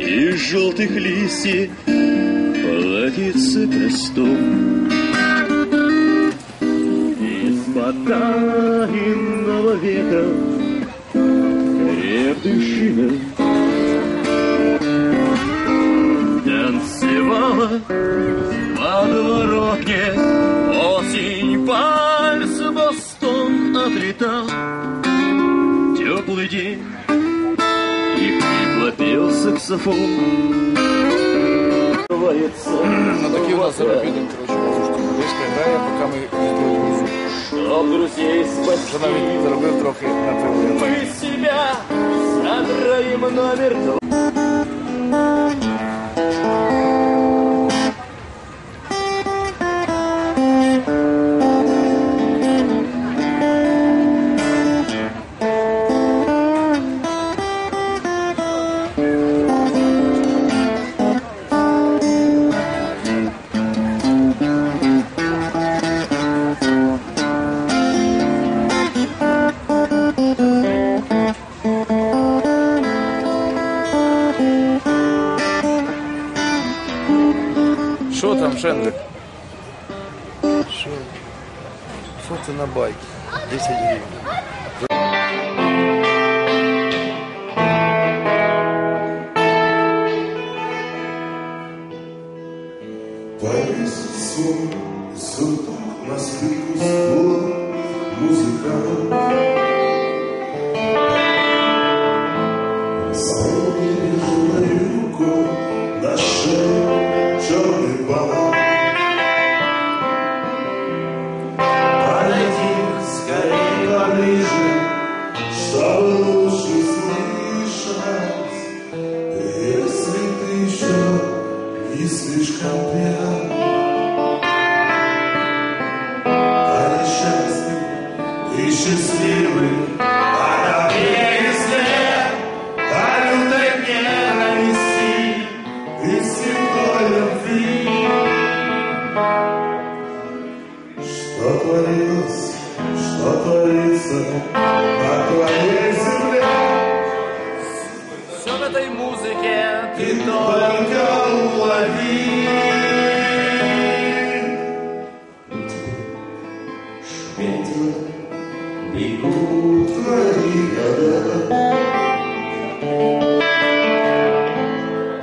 Из желтых листьев платится простом. Из-под ветра крепдышина танцевала подворотне осень пальц Бостон отлетал теплый день хрипло пел саксофон. Ну такие у нас заробіток, коротше, музички. Дочка грає, поки ми відбудемо музику. Чтоб друзей Вже спасти, навіть заробив трохи на пиво. мы себя задраем номер два. Що? Фото на байк. 10 гривень. Повис сон, сундук на спинку стула, музыка. что творилось, что творится на твоей земле. Все в этой музыке ты, ты только улови. Бегут твои года.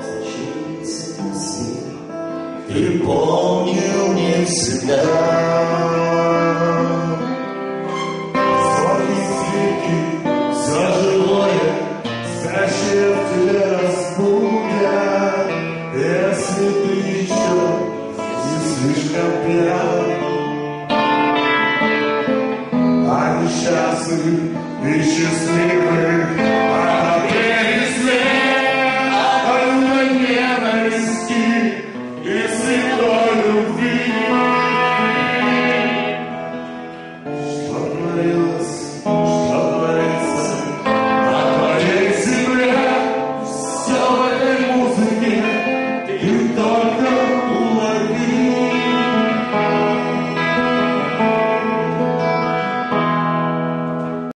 Случится ты помнил не всегда.